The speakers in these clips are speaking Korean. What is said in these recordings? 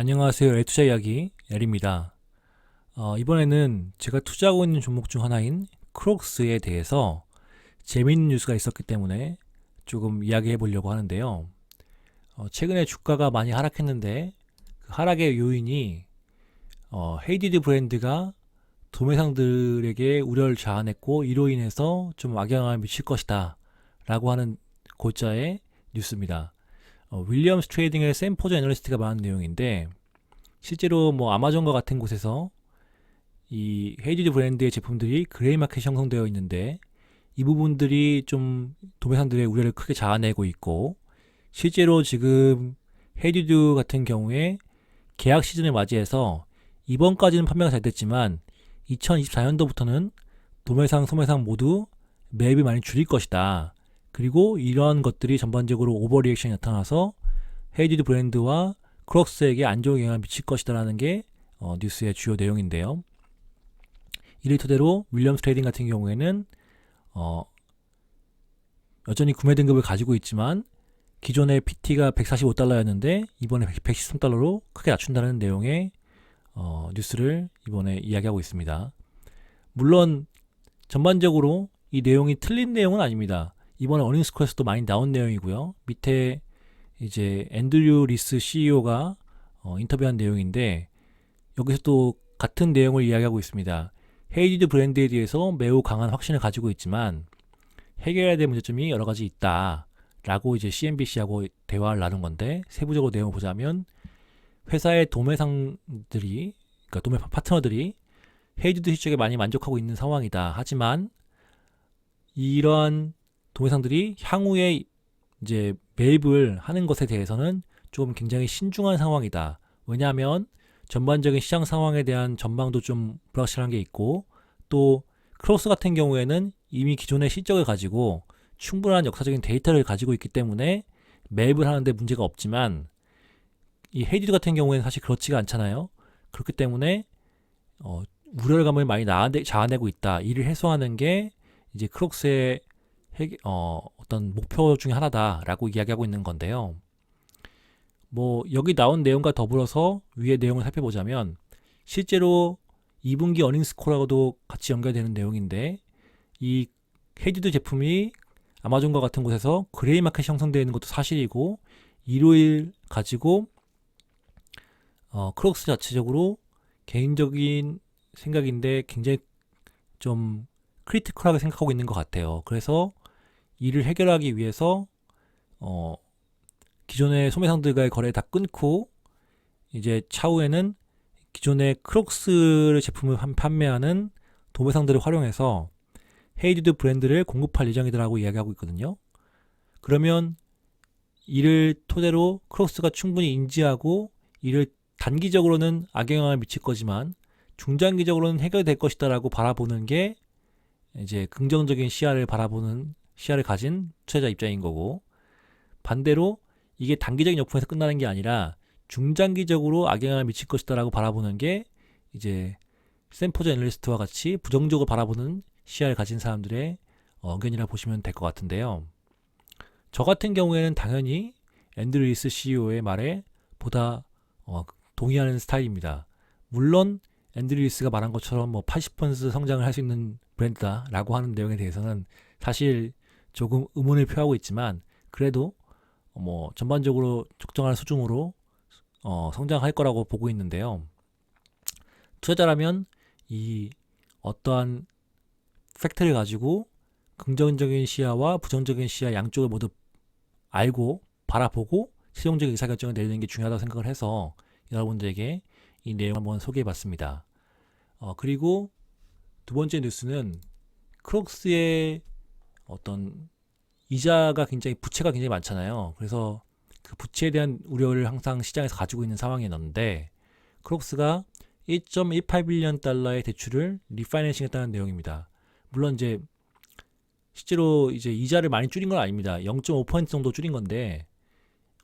안녕하세요. 애투자 이야기 엘입니다. 어, 이번에는 제가 투자하고 있는 종목 중 하나인 크록스에 대해서 재미있는 뉴스가 있었기 때문에 조금 이야기해 보려고 하는데요. 어, 최근에 주가가 많이 하락했는데 그 하락의 요인이 어, 헤이디드 브랜드가 도매상들에게 우려를 자아냈고 이로 인해서 좀 악영향을 미칠 것이다 라고 하는 고자의 뉴스입니다. 어, 윌리엄스 트레이딩의 샘 포즈 애널리스트가 말한 내용인데 실제로 뭐 아마존과 같은 곳에서 이 헤이디드 브랜드의 제품들이 그레이 마켓이 형성되어 있는데 이 부분들이 좀 도매상들의 우려를 크게 자아내고 있고 실제로 지금 헤이디드 같은 경우에 계약 시즌을 맞이해서 이번까지는 판매가 잘 됐지만 2024년도부터는 도매상, 소매상 모두 매입이 많이 줄일 것이다. 그리고 이러한 것들이 전반적으로 오버리액션이 나타나서 헤이디드 브랜드와 크록스에게 안 좋은 영향을 미칠 것이다라는 게 어, 뉴스의 주요 내용인데요. 이를 토대로 윌리엄스 트레이딩 같은 경우에는 어, 여전히 구매 등급을 가지고 있지만 기존의 PT가 145달러였는데 이번에 113달러로 크게 낮춘다는 내용의 어, 뉴스를 이번에 이야기하고 있습니다. 물론 전반적으로 이 내용이 틀린 내용은 아닙니다. 이번에 어닝스콜에서도 많이 나온 내용이고요. 밑에 이제 앤드류 리스 CEO가 어, 인터뷰한 내용인데 여기서 또 같은 내용을 이야기하고 있습니다. 헤이디드 브랜드에 대해서 매우 강한 확신을 가지고 있지만 해결해야 될 문제점이 여러 가지 있다. 라고 이제 CNBC하고 대화를 나눈 건데 세부적으로 내용을 보자면 회사의 도매상들이 그러니까 도매 파트너들이 헤이디드 실적에 많이 만족하고 있는 상황이다. 하지만 이러한 도매상들이 향후에 이제 매입을 하는 것에 대해서는 좀 굉장히 신중한 상황이다. 왜냐하면 전반적인 시장 상황에 대한 전망도 좀 불확실한 게 있고 또 크로스 같은 경우에는 이미 기존의 실적을 가지고 충분한 역사적인 데이터를 가지고 있기 때문에 매입을 하는데 문제가 없지만 이 헤이디드 같은 경우에는 사실 그렇지가 않잖아요. 그렇기 때문에 어, 우려감을 많이 자아내고 있다. 이를 해소하는 게 이제 크록스의 해, 어, 어떤 목표 중에 하나다라고 이야기하고 있는 건데요. 뭐 여기 나온 내용과 더불어서 위의 내용을 살펴보자면 실제로 2분기 어닝스코라고도 같이 연결되는 내용인데 이 헤디드 제품이 아마존과 같은 곳에서 그레이 마켓이 형성되어 있는 것도 사실이고 일요일 가지고 어, 크록스 자체적으로 개인적인 생각인데 굉장히 좀 크리티컬하게 생각하고 있는 것 같아요. 그래서 이를 해결하기 위해서 어, 기존의 소매상들과의 거래 다 끊고 이제 차후에는 기존의 크록스 제품을 판매하는 도매상들을 활용해서 헤이디드 브랜드를 공급할 예정이라고 이야기하고 있거든요. 그러면 이를 토대로 크록스가 충분히 인지하고 이를 단기적으로는 악영향을 미칠 거지만 중장기적으로는 해결될 것이다라고 바라보는 게 이제 긍정적인 시야를 바라보는 시야를 가진 투자자 입장인 거고 반대로 이게 단기적인 역풍에서 끝나는 게 아니라 중장기적으로 악영향을 미칠 것이다라고 바라보는 게 이제 샘포즈 애널리스트와 같이 부정적으로 바라보는 시야를 가진 사람들의 의견이라 보시면 될 것 같은데요. 저 같은 경우에는 당연히 앤드류 리스 CEO의 말에 보다 어, 동의하는 스타일입니다. 물론 앤드류 리스가 말한 것처럼 뭐 80% 성장을 할 수 있는 브랜드다라고 하는 내용에 대해서는 사실 조금 의문을 표하고 있지만 그래도 뭐 전반적으로 적정한 수준으로 어, 성장할 거라고 보고 있는데요. 투자자라면 이 어떠한 팩트를 가지고 긍정적인 시야와 부정적인 시야 양쪽을 모두 알고 바라보고 최종적인 의사결정을 내리는 게 중요하다고 생각을 해서 여러분들에게 이 내용을 한번 소개해 봤습니다. 어, 그리고 두 번째 뉴스는 크록스의 어떤 이자가 굉장히 부채가 굉장히 많잖아요. 그래서 그 부채에 대한 우려를 항상 시장에서 가지고 있는 상황이었는데 크록스가 1.181년 달러의 대출을 리파이낸싱 했다는 내용입니다. 물론 이제 실제로 이제 이자를 많이 줄인 건 아닙니다. 0.5% 정도 줄인 건데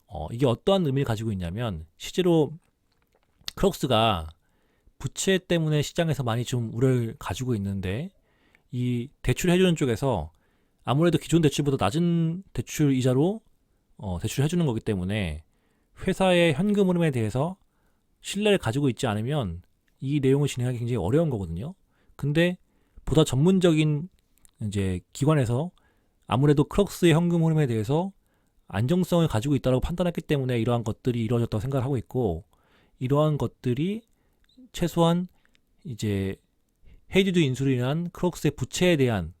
어, 이게 어떠한 의미를 가지고 있냐면 실제로 크록스가 부채 때문에 시장에서 많이 좀 우려를 가지고 있는데 이 대출 해주는 쪽에서 아무래도 기존 대출보다 낮은 대출 이자로 어, 대출을 해주는 거기 때문에 회사의 현금 흐름에 대해서 신뢰를 가지고 있지 않으면 이 내용을 진행하기 굉장히 어려운 거거든요. 근데 보다 전문적인 이제 기관에서 아무래도 크록스의 현금 흐름에 대해서 안정성을 가지고 있다고 판단했기 때문에 이러한 것들이 이루어졌다고 생각을 하고 있고 이러한 것들이 최소한 이제 헤이디드 인수로 인한 크록스의 부채에 대한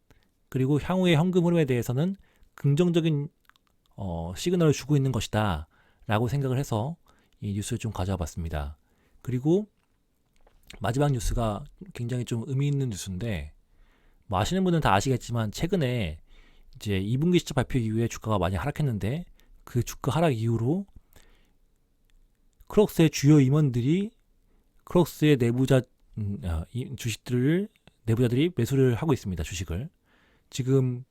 그리고 향후의 현금 흐름에 대해서는 긍정적인 어, 시그널을 주고 있는 것이다 라고 생각을 해서 이 뉴스를 좀 가져와 봤습니다. 그리고 마지막 뉴스가 굉장히 좀 의미 있는 뉴스인데 뭐 아시는 분은 다 아시겠지만 최근에 이제 2분기 실적 발표 이후에 주가가 많이 하락했는데 그 주가 하락 이후로 크록스의 주요 임원들이 크록스의 내부자 음, 아, 이 주식들을 내부자들이 매수를 하고 있습니다. 주식을 지금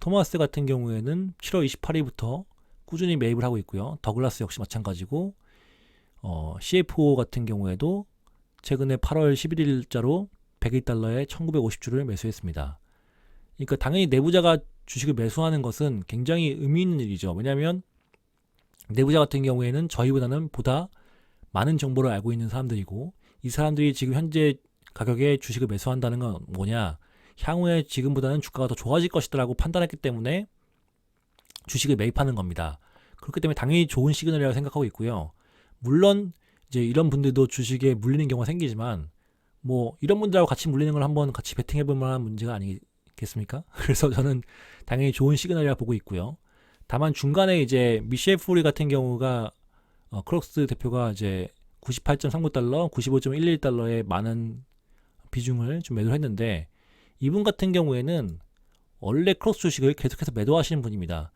토마스 같은 경우에는 7월 28일부터 꾸준히 매입을 하고 있고요. 더글라스 역시 마찬가지고 어, CFO 같은 경우에도 최근에 8월 11일자로 101달러에 1950주를 매수했습니다. 그러니까 당연히 내부자가 주식을 매수하는 것은 굉장히 의미 있는 일이죠. 왜냐하면 내부자 같은 경우에는 저희보다는 보다 많은 정보를 알고 있는 사람들이고 이 사람들이 지금 현재 가격에 주식을 매수한다는 건 뭐냐? 향후에 지금보다는 주가가 더 좋아질 것이다라고 판단했기 때문에 주식을 매입하는 겁니다. 그렇기 때문에 당연히 좋은 시그널이라고 생각하고 있고요. 물론 이제 이런 분들도 주식에 물리는 경우가 생기지만 뭐 이런 분들하고 같이 물리는 걸 한번 같이 베팅해 볼 만한 문제가 아니겠습니까? 그래서 저는 당연히 좋은 시그널이라 고 보고 있고요. 다만 중간에 이제 미셸 프리 같은 경우가 어, 크록스 대표가 이제 98.39달러, 95.11달러의 많은 비중을 좀 매도를 했는데 이분 같은 경우에는 원래 크록스 주식을 계속해서 매도하시는 분입니다.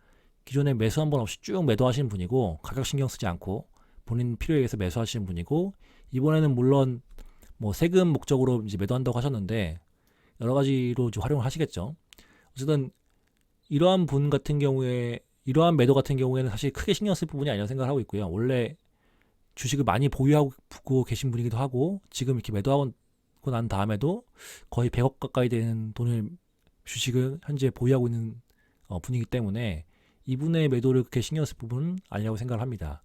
기존에 매수 한 번 없이 쭉 매도하시는 분이고 가격 신경 쓰지 않고 본인 필요에 의해서 매수하시는 분이고 이번에는 물론 뭐 세금 목적으로 이제 매도한다고 하셨는데 여러 가지로 이제 활용을 하시겠죠. 어쨌든 이러한 분 같은 경우에 이러한 매도 같은 경우에는 사실 크게 신경 쓸 부분이 아니라고 생각을 하고 있고요. 원래 주식을 많이 보유하고 계신 분이기도 하고 지금 이렇게 매도 하고 난 다음에도 거의 100억 가까이 되는 돈을 주식을 현재 보유하고 있는 어, 분이기 때문에 이분의 매도를 그렇게 신경 쓸 부분은 아니라고 생각을 합니다.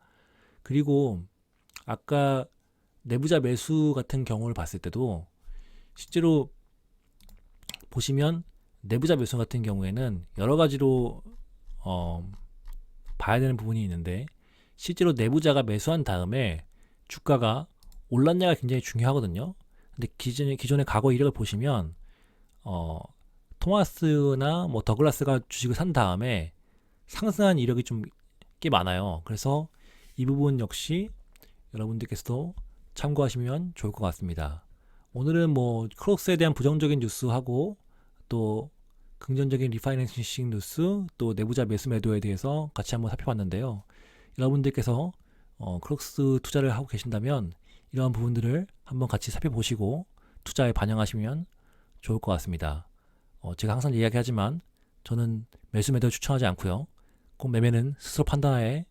그리고 아까 내부자 매수 같은 경우를 봤을 때도 실제로 보시면 내부자 매수 같은 경우에는 여러 가지로 어, 봐야 되는 부분이 있는데 실제로 내부자가 매수한 다음에 주가가 올랐냐가 굉장히 중요하거든요. 근데 기존의 기존의 과거 이력을 보시면 어, 토마스나 뭐 더글라스가 주식을 산 다음에 상승한 이력이 좀 꽤 많아요. 그래서 이 부분 역시 여러분들께서도 참고하시면 좋을 것 같습니다. 오늘은 뭐 크록스에 대한 부정적인 뉴스하고 또 긍정적인 리파이낸싱 뉴스 또 내부자 매수 매도에 대해서 같이 한번 살펴봤는데요. 여러분들께서 어, 크록스 투자를 하고 계신다면 이러한 부분들을 한번 같이 살펴보시고 투자에 반영하시면 좋을 것 같습니다. 어, 제가 항상 이야기하지만 저는 매수 매도 추천하지 않고요. 꼭 매매는 스스로 판단하에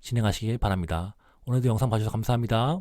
진행하시길 바랍니다. 오늘도 영상 봐주셔서 감사합니다.